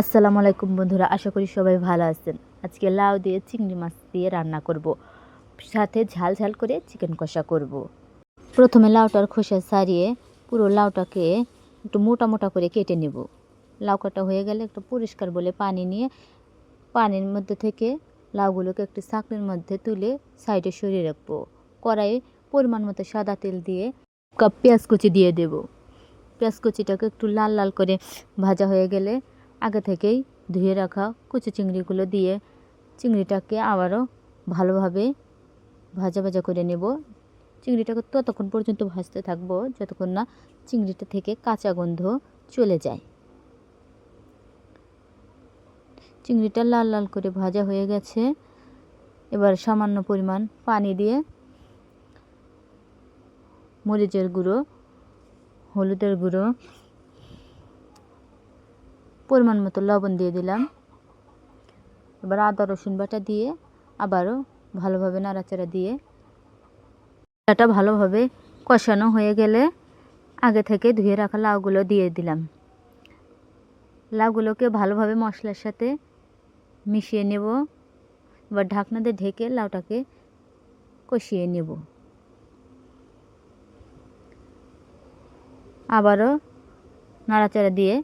আসসালামু আলাইকুম বন্ধুরা, আশা করি সবাই ভালো আছেন। আজকে লাউ দিয়ে চিংড়ি মাছ দিয়ে রান্না করব। সাথে ঝাল ঝাল করে চিকেন কষা করব। প্রথমে লাউটার খোসা সারিয়ে পুরো লাউটাকে একটু মোটা মোটা করে কেটে নেব। লাউ কাটা হয়ে গেলে একটু পরিষ্কার বলে পানি নিয়ে পানির মধ্যে থেকে লাউগুলোকে একটু ছাঁকনির মধ্যে তুলে সাইডে সরিয়ে রাখব। কড়াইয়ে পরিমাণ মতো সাদা তেল দিয়ে কাপ পেঁয়াজ কুচি দিয়ে দেব। পেঁয়াজ কুচিটাকে একটু লাল লাল করে ভাজা হয়ে গেলে আগে থেকেই ধুয়ে রাখা কুচি চিংড়িগুলো দিয়ে চিংড়িটাকে আবারও ভালোভাবে ভাজা ভাজা করে নেব। চিংড়িটাকে ততক্ষণ পর্যন্ত ভাজতে থাকব যতক্ষণ না চিংড়িটা থেকে কাঁচা গন্ধ চলে যায়। চিংড়িটা লাল লাল করে ভাজা হয়ে গেছে। এবার সামান্য পরিমাণ পানি দিয়ে মরিচের গুঁড়ো, হলুদের গুঁড়ো পরিমাণ মতো লবণ দিয়ে দিলাম। এবার আদা, রসুন বাটা দিয়ে আবারও ভালোভাবে নাড়াচাড়া দিয়ে এটা ভালোভাবে কষানো হয়ে গেলে আগে থেকে ধুয়ে রাখা লাউগুলো দিয়ে দিলাম। লাউগুলোকে ভালোভাবে মশলার সাথে মিশিয়ে নেব। এবার ঢাকনা দিয়ে ঢেকে লাউটাকে কষিয়ে নেব। আবারও নাড়াচাড়া দিয়ে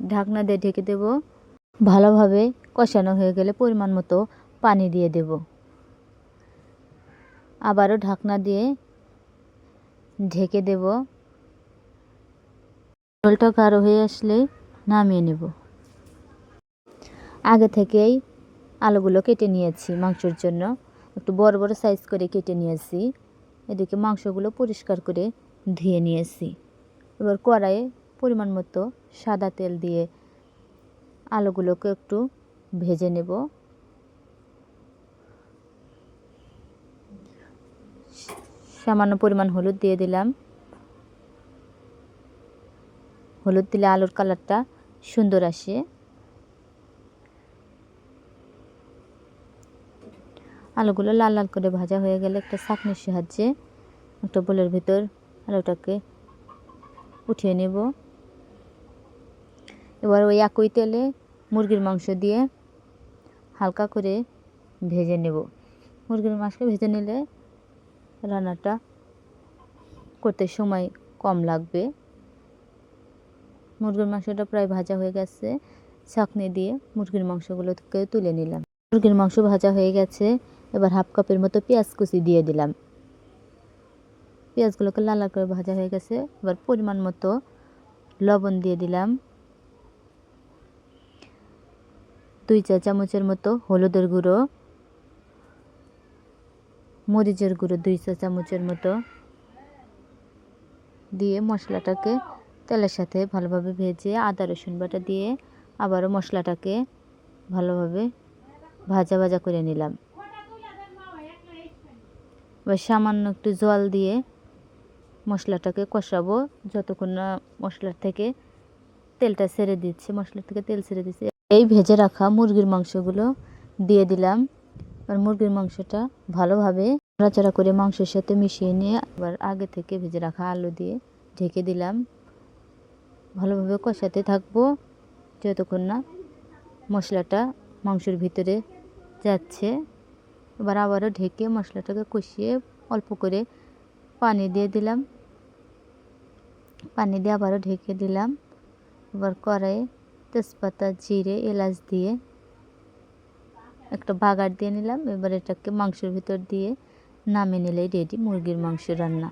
ঢাকনা দিয়ে ঢেকে দেব। ভালোভাবে কষানো হয়ে গেলে পরিমাণ মতো পানি দিয়ে দেব। আবারও ঢাকনা দিয়ে ঢেকে দেব। জলটা গাঢ় হয়ে আসলে নামিয়ে নেব। আগে থেকেই আলুগুলো কেটে নিয়েছি মাংসর জন্য। একটু বড় বড় সাইজ করে কেটে নিয়েছি। এদিকে মাংসগুলো পরিষ্কার করে ধুয়ে নিয়েছি। এবার কড়াইয়ে পরিমাণ মতো সাদা তেল দিয়ে আলুগুলোকে একটু ভেজে নেব। সামান্য পরিমাণ হলুদ দিয়ে দিলাম। হলুদ দিলে আলুর কালারটা সুন্দর আসে। আলুগুলো লাল লাল করে ভাজা হয়ে গেলে একটা ছাঁকনির সাহায্যে একটা বোলের ভিতর আলুটাকে উঠিয়ে নেব। এবার ওই একই তেলে মুরগির মাংস দিয়ে হালকা করে ভেজে নেব। মুরগির মাংসকে ভেজে নিলে রান্নাটা করতে সময় কম লাগবে। মুরগির মাংসটা প্রায় ভাজা হয়ে গেছে। ছাঁকনি দিয়ে মুরগির মাংসগুলোকে তুলে নিলাম। মুরগির মাংস ভাজা হয়ে গেছে। এবার হাফ কাপের মতো পেঁয়াজ কুচি দিয়ে দিলাম। পেঁয়াজগুলোকে লাল করে ভাজা হয়ে গেছে। এবার পরিমাণ মতো লবণ দিয়ে দিলাম। দুই চা চামচের মতো হলুদের গুঁড়ো, মরিচের গুঁড়ো দুই চা চামচের মতো দিয়ে মশলাটাকে তেলের সাথে ভালোভাবে ভেজে আদা, রসুন বাটা দিয়ে আবারও মশলাটাকে ভালোভাবে ভাজা ভাজা করে নিলাম। এবার সামান্য একটু জল দিয়ে মশলাটাকে কষাবো। যতক্ষণ না মশলার থেকে তেলটা ছেড়ে দিচ্ছে, মশলার থেকে তেল ছেড়ে দিচ্ছে এই ভেজে রাখা মুরগির মাংসগুলো দিয়ে দিলাম। আর মুরগির মাংসটা ভালোভাবে নাড়াচাড়া করে মাংসের সাথে মিশিয়ে নিয়ে আবার আগে থেকে ভেজে রাখা আলু দিয়ে ঢেকে দিলাম। ভালোভাবে কষাতে থাকব যতক্ষণ না মশলাটা মাংসের ভিতরে যাচ্ছে। এবার আবারও ঢেকে মশলাটাকে কষিয়ে অল্প করে পানি দিয়ে দিলাম। পানি দিয়ে আবারও ঢেকে দিলাম। এবার কড়াইয়ে তেজপাতা, জিরে, এলাচ দিয়ে একটা বাগার দিয়ে নিলাম। এবার এটাকে মাংসের ভিতর দিয়ে নামিয়ে নিলেই রেডি মুরগির মাংস রান্না।